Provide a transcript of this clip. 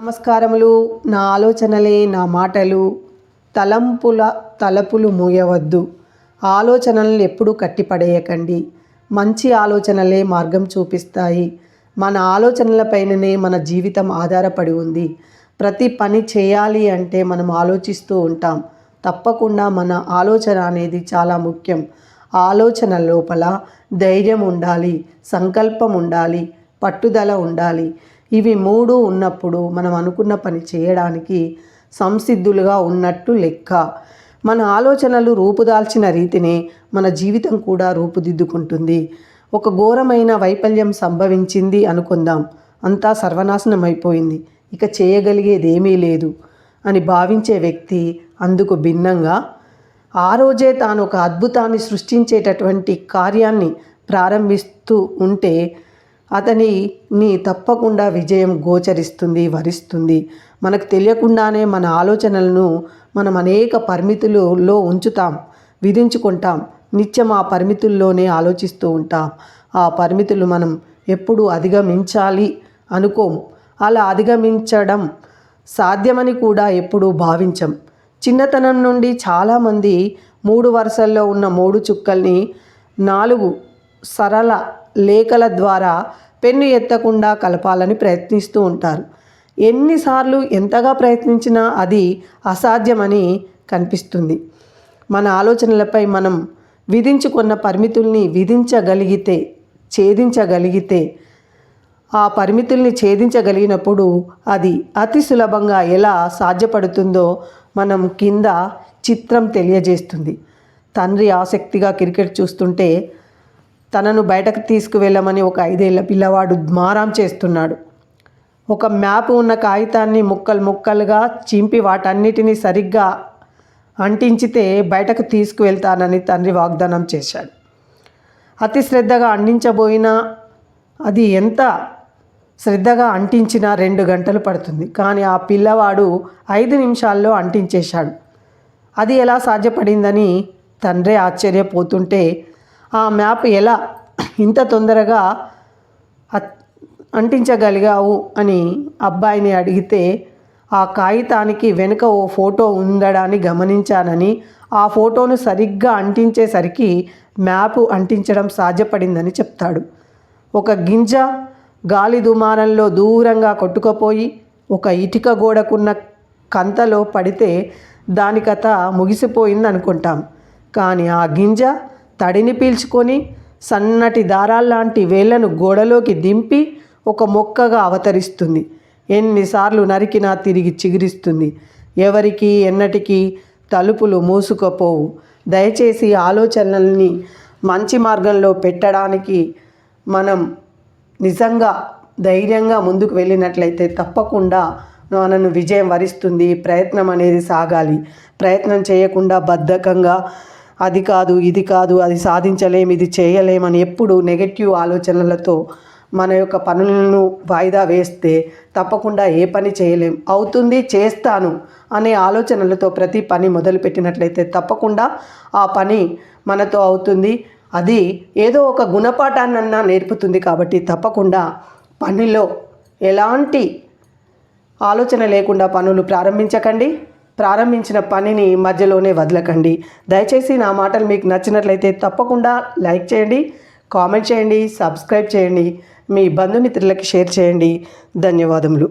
నమస్కారములు. నా ఆలోచనలే నా మాటలు తలంపుల తలపులు మూయవద్దు. ఆలోచనలను ఎప్పుడూ కట్టిపడేయకండి. మంచి ఆలోచనలే మార్గం చూపిస్తాయి. మన ఆలోచనలపైననే మన జీవితం ఆధారపడి ఉంది. ప్రతి పని చేయాలి అంటే మనం ఆలోచిస్తూ ఉంటాం. తప్పకుండా మన ఆలోచన అనేది చాలా ముఖ్యం. ఆలోచన లోపల ధైర్యం ఉండాలి సంకల్పం ఉండాలి పట్టుదల ఉండాలి. ఇవి మూడు ఉన్నప్పుడు మనం అనుకున్న పని చేయడానికి సంసిద్ధులుగా ఉన్నట్టు లెక్క. మన ఆలోచనలు రూపుదాల్చిన రీతినే మన జీవితం కూడా రూపుదిద్దుకుంటుంది. ఒక ఘోరమైన వైఫల్యం సంభవించింది అనుకుందాం. అంతా సర్వనాశనం అయిపోయింది ఇక చేయగలిగేది ఏమీ లేదు అని భావించే వ్యక్తి అందుకు భిన్నంగా ఆ రోజే తాను ఒక అద్భుతాన్ని సృష్టించేటటువంటి కార్యాన్ని ప్రారంభిస్తూ ఉంటే అతనిని తప్పకుండా విజయం గోచరిస్తుంది వరిస్తుంది. మనకు తెలియకుండానే మన ఆలోచనలను మనం అనేక పరిమితులలో ఉంచుతాం విధించుకుంటాం నిత్యం ఆ పరిమితుల్లోనే ఆలోచిస్తూ ఉంటాం. ఆ పరిమితులు మనం ఎప్పుడు అధిగమించాలి అనుకోం. అలా అధిగమించడం సాధ్యమని కూడా ఎప్పుడూ భావించం. చిన్నతనం నుండి చాలామంది మూడు వరుసల్లో ఉన్న మూడు చుక్కల్ని నాలుగు సరళ లేఖల ద్వారా పెన్ను ఎత్తకుండా కలపాలని ప్రయత్నిస్తూ ఉంటారు. ఎన్నిసార్లు ఎంతగా ప్రయత్నించినా అది అసాధ్యమని కనిపిస్తుంది. మన ఆలోచనలపై మనం విధించుకున్న పరిమితుల్ని విధించగలిగితే ఛేదించగలిగితే ఆ పరిమితుల్ని ఛేదించగలిగినప్పుడు అది అతి సులభంగా ఎలా సాధ్యపడుతుందో మనం కింద చిత్రం తెలియజేస్తుంది. తండ్రి ఆసక్తిగా క్రికెట్ చూస్తుంటే తనను బయటకు తీసుకువెళ్ళమని ఒక ఐదేళ్ళ పిల్లవాడు మారాం చేస్తున్నాడు. ఒక మ్యాప్ ఉన్న కాగితాన్ని ముక్కలు ముక్కలుగా చింపి వాటన్నిటిని సరిగ్గా అంటించితే బయటకు తీసుకువెళ్తానని తండ్రి వాగ్దానం చేశాడు. అతి శ్రద్ధగా అందించబోయినా అది ఎంత శ్రద్ధగా అంటించినా రెండు గంటలు పడుతుంది. కానీ ఆ పిల్లవాడు ఐదు నిమిషాల్లో అంటించేశాడు. అది ఎలా సాధ్యపడిందని తండ్రే ఆశ్చర్యపోతుంటే ఆ మ్యాప్ ఎలా ఇంత తొందరగా అంటించగలిగావు అని అబ్బాయిని అడిగితే ఆ కాగితానికి వెనుక ఓ ఫోటో ఉండడాన్ని గమనించానని ఆ ఫోటోను సరిగ్గా అంటించేసరికి మ్యాప్ అంటించడం సాధ్యపడిందని చెప్తాడు. ఒక గింజ గాలి దుమారంలో దూరంగా కొట్టుకుపోయి ఒక ఇటుక గోడకున్న కంతలో పడితే దాని కథ ముగిసిపోయింది అనుకుంటాం కానీ ఆ గింజ తడిని పీల్చుకొని సన్నటి దారాల్లాంటి వేళ్ళను గోడలోకి దింపి ఒక మొక్కగా అవతరిస్తుంది. ఎన్నిసార్లు నరికినా తిరిగి చిగురిస్తుంది. ఎవరికి ఎన్నటికీ తలుపులు మూసుకపోవు. దయచేసి ఆలోచనల్ని మంచి మార్గంలో పెట్టడానికి మనం నిజంగా ధైర్యంగా ముందుకు వెళ్ళినట్లయితే తప్పకుండా మనను విజయం వరిస్తుంది. ప్రయత్నం అనేది సాగాలి. ప్రయత్నం చేయకుండా బద్ధకంగా అది కాదు ఇది కాదు అది సాధించలేం ఇది చేయలేమని ఎప్పుడు నెగటివ్ ఆలోచనలతో మన యొక్క పనులను వాయిదా వేస్తే తప్పకుండా ఏ పని చేయలేం. అవుతుంది చేస్తాను అనే ఆలోచనలతో ప్రతి పని మొదలుపెట్టినట్లయితే తప్పకుండా ఆ పని మనతో అవుతుంది. అది ఏదో ఒక గుణపాఠాన్నన్నా నేర్పుతుంది కాబట్టి తప్పకుండా పనిలో ఎలాంటి ఆలోచన లేకుండా పనులు ప్రారంభించకండి. ప్రారంభించిన పనిని మధ్యలోనే వదలకండి. దయచేసి నా మాటలు మీకు నచ్చినట్లయితే తప్పకుండా లైక్ చేయండి కామెంట్ చేయండి సబ్స్క్రైబ్ చేయండి. మీ బంధుమిత్రులకి షేర్ చేయండి. ధన్యవాదములు.